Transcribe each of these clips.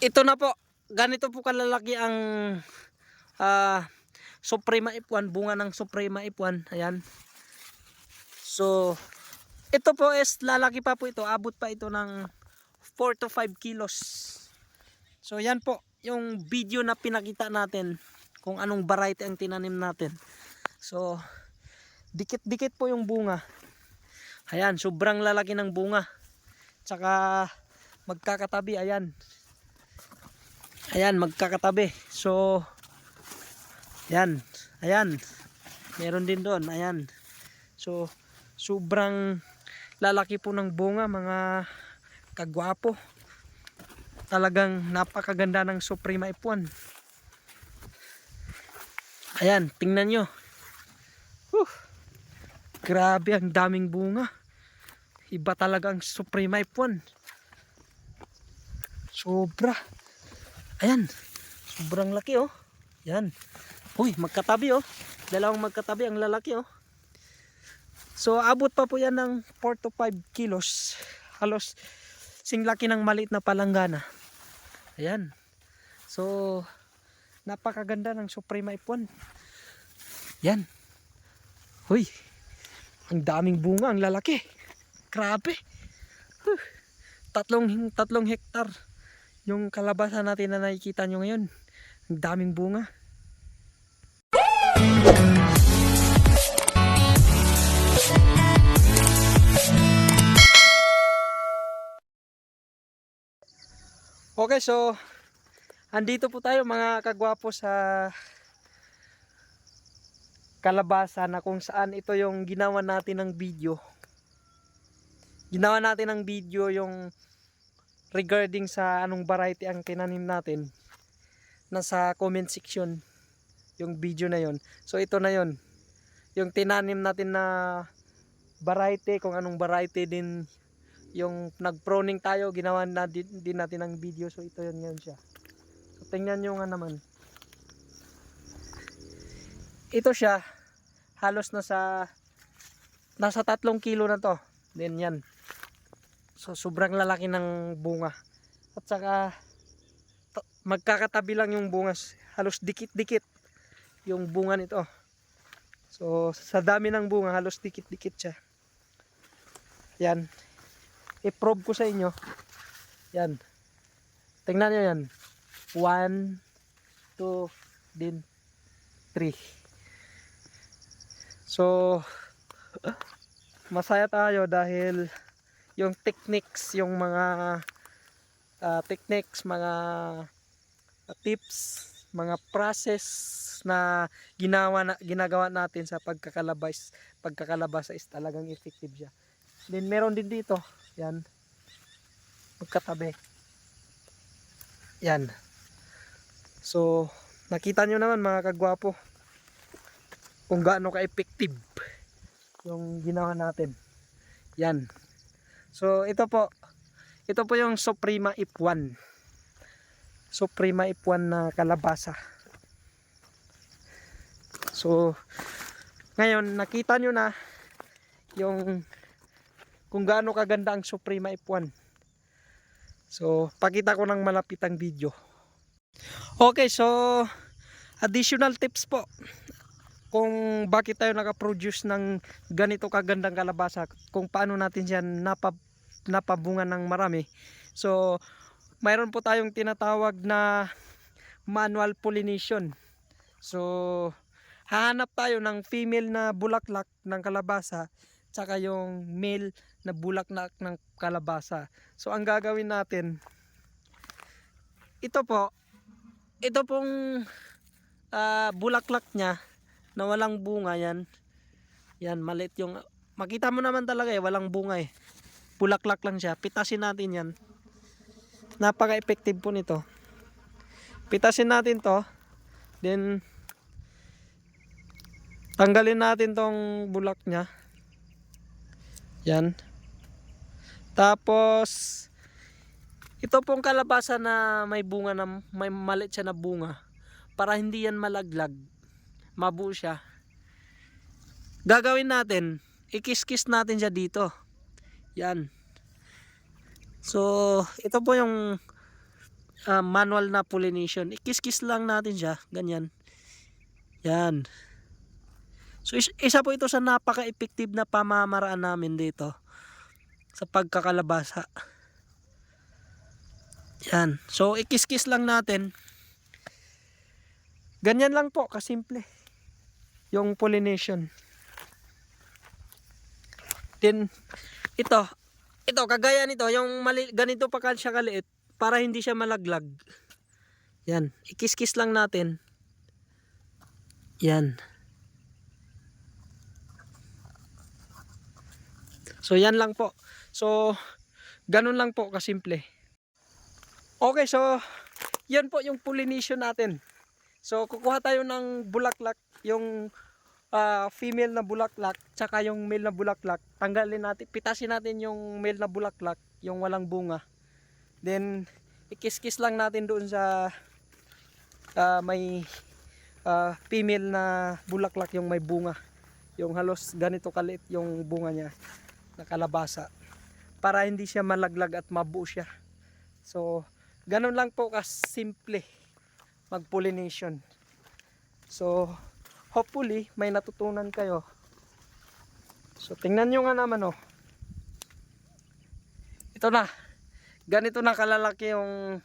ito na po. Ganito po kalalaki ang ah Suprema F1, bunga ng Suprema F1. Ayan. So, ito po is lalaki pa po ito. Abot pa ito ng 4 to 5 kilos. So, yan po yung video na pinakita natin kung anong variety ang tinanim natin. So, dikit-dikit po yung bunga. Ayan, sobrang lalaki ng bunga. Tsaka magkakatabi, ayan. Ayan, magkakatabi. So, ayan, ayan. Meron din doon, ayan. So, sobrang lalaki po ng bunga, mga kagwapo. Talagang napakaganda ng Suprema F1. Ayan, tingnan nyo. Whew. Grabe, ang daming bunga. Iba talaga ang Suprema F1. Sobra. Ayan. Sobrang laki oh. Yan. Uy, magkatabi oh. Dalawang magkatabi ang lalaki oh. So, abot pa po yan ng 4 to 5 kilos. Halos sing laki ng maliit na palanggana. Ayan. So, napakaganda ng Suprema F1. Yan. Uy, ang daming bunga, ang lalaki. Grabe. Huh. Tatlong, tatlong hektar yung kalabasa natin na nakikita nyo ngayon. Ang daming bunga. Okay, so andito po tayo mga kagwapo sa kalabasa na kung saan ito yung ginawa natin ng video. Ginawa natin ng video yung regarding sa anong variety ang tinanim natin. Nasa comment section yung video na yon. So ito na yon. Yung tinanim natin na variety, kung anong variety din yung nag-proning tayo, ginawa na din, din natin ng video. So ito yun ngayon siya. So tingnan nyo nga naman. Ito siya, halos nasa nasa tatlong kilo na to. Then yan. So sobrang lalaki ng bunga. At saka magkakatabi lang yung bunga. Halos dikit-dikit yung bunga nito. So sa dami ng bunga, halos dikit-dikit siya. Yan. I-probe ko sa inyo. Yan. Tingnan nyo yan. 1, 2, din 3. So, masaya tayo dahil yung techniques, yung mga ah, techniques, mga ah, tips, mga process na ginawa na, ginagawa natin sa pagkakalabas, pagkakalabasa is talagang effective siya. Then meron din dito, yan. Magkatabi. Yan. So, nakita nyo naman mga kagwapo kung gaano ka-effective yung ginawa natin. Yan. So, ito po. Ito po yung Suprema F1. Suprema F1 na kalabasa. So, ngayon, nakita nyo na yung kung gaano kaganda ang Suprema F1. So, pakita ko ng malapit ang video. Okay, so additional tips po kung bakit tayo nakaproduce ng ganito kagandang kalabasa kung paano natin siya napa, napabunga ng marami so mayroon po tayong tinatawag na manual pollination so hahanap tayo ng female na bulaklak ng kalabasa tsaka yung male na bulaklak ng kalabasa so ang gagawin natin ito po ito pong ah, bulaklak niya na walang bunga yan. Yan, malit yung makita mo naman talaga eh, walang bunga eh. Bulaklak lang siya. Pitasin natin yan. Napaka-effective po nito. Pitasin natin to. Then tanggalin natin tong bulak niya. Yan. Tapos ito pong kalabasa na may bunga na may malit siya na bunga para hindi yan malaglag mabuo siya gagawin natin ikis-kis natin siya dito yan so ito po yung ah, manual na pollination. Ikis-kis lang natin siya, ganyan. Yan. So is- isa po ito sa napaka-effective na pamamaraan namin dito sa pagkakalabasa. Yan. So ikis-kis lang natin. Ganyan lang po, kasimple. Yung pollination. Then, ito, ito, kagaya nito, yung mali, ganito pa siya kaliit, para hindi siya malaglag. Yan, ikis-kis lang natin. Yan. So, yan lang po. So, ganun lang po kasimple. Okay, so, yan po yung pollination natin. So, kukuha tayo ng bulaklak, yung ah, female na bulaklak, tsaka yung male na bulaklak. Tanggalin natin, pitasin natin yung male na bulaklak, yung walang bunga. Then, ikis-kis lang natin doon sa ah, may ah, female na bulaklak, yung may bunga. Yung halos ganito kalit yung bunga niya na kalabasa. Para hindi siya malaglag at mabuo siya. So, ganun lang po kasimple mag-pollination. So, hopefully, may natutunan kayo. So, tingnan nyo nga naman, oh. Ito na. Ganito na kalalaki yung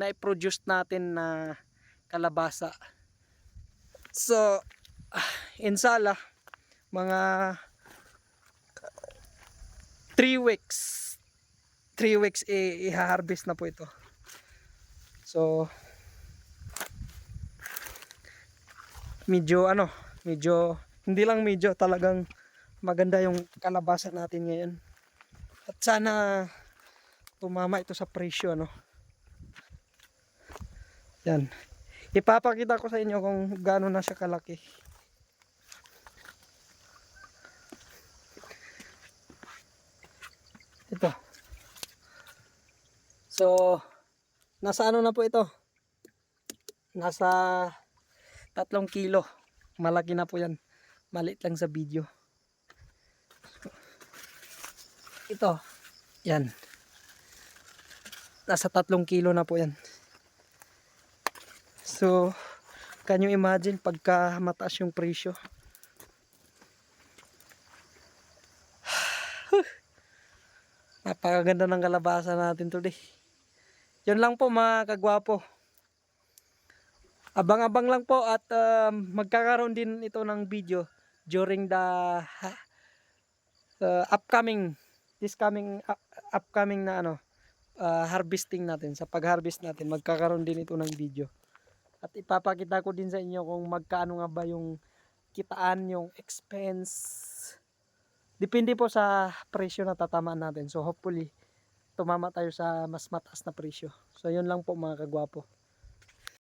na-produce natin na kalabasa. So, ah, insala, mga 3 weeks. 3 weeks i-harvest na po ito. So, medyo ano, medyo hindi lang medyo talagang maganda yung kalabasa natin ngayon. At sana tumama ito sa presyo ano. Yan. Ipapakita ko sa inyo kung gaano na siya kalaki. Ito. So, nasa ano na po ito? Nasa tatlong kilo. Malaki na po yan. Malit lang sa video. Ito. Yan. Nasa tatlong kilo na po yan. So, can you imagine pagka mataas yung presyo? Napakaganda ng kalabasa natin today. Yun lang po mga kagwapo. Abang-abang lang po at um, magkakaroon din ito ng video during the uh, upcoming this coming up- upcoming na ano uh, harvesting natin sa pag-harvest natin magkakaroon din ito ng video. At ipapakita ko din sa inyo kung magkaano nga ba yung kitaan yung expense Depende po sa presyo na tatamaan natin. So hopefully, tumama tayo sa mas mataas na presyo. So yun lang po mga kagwapo.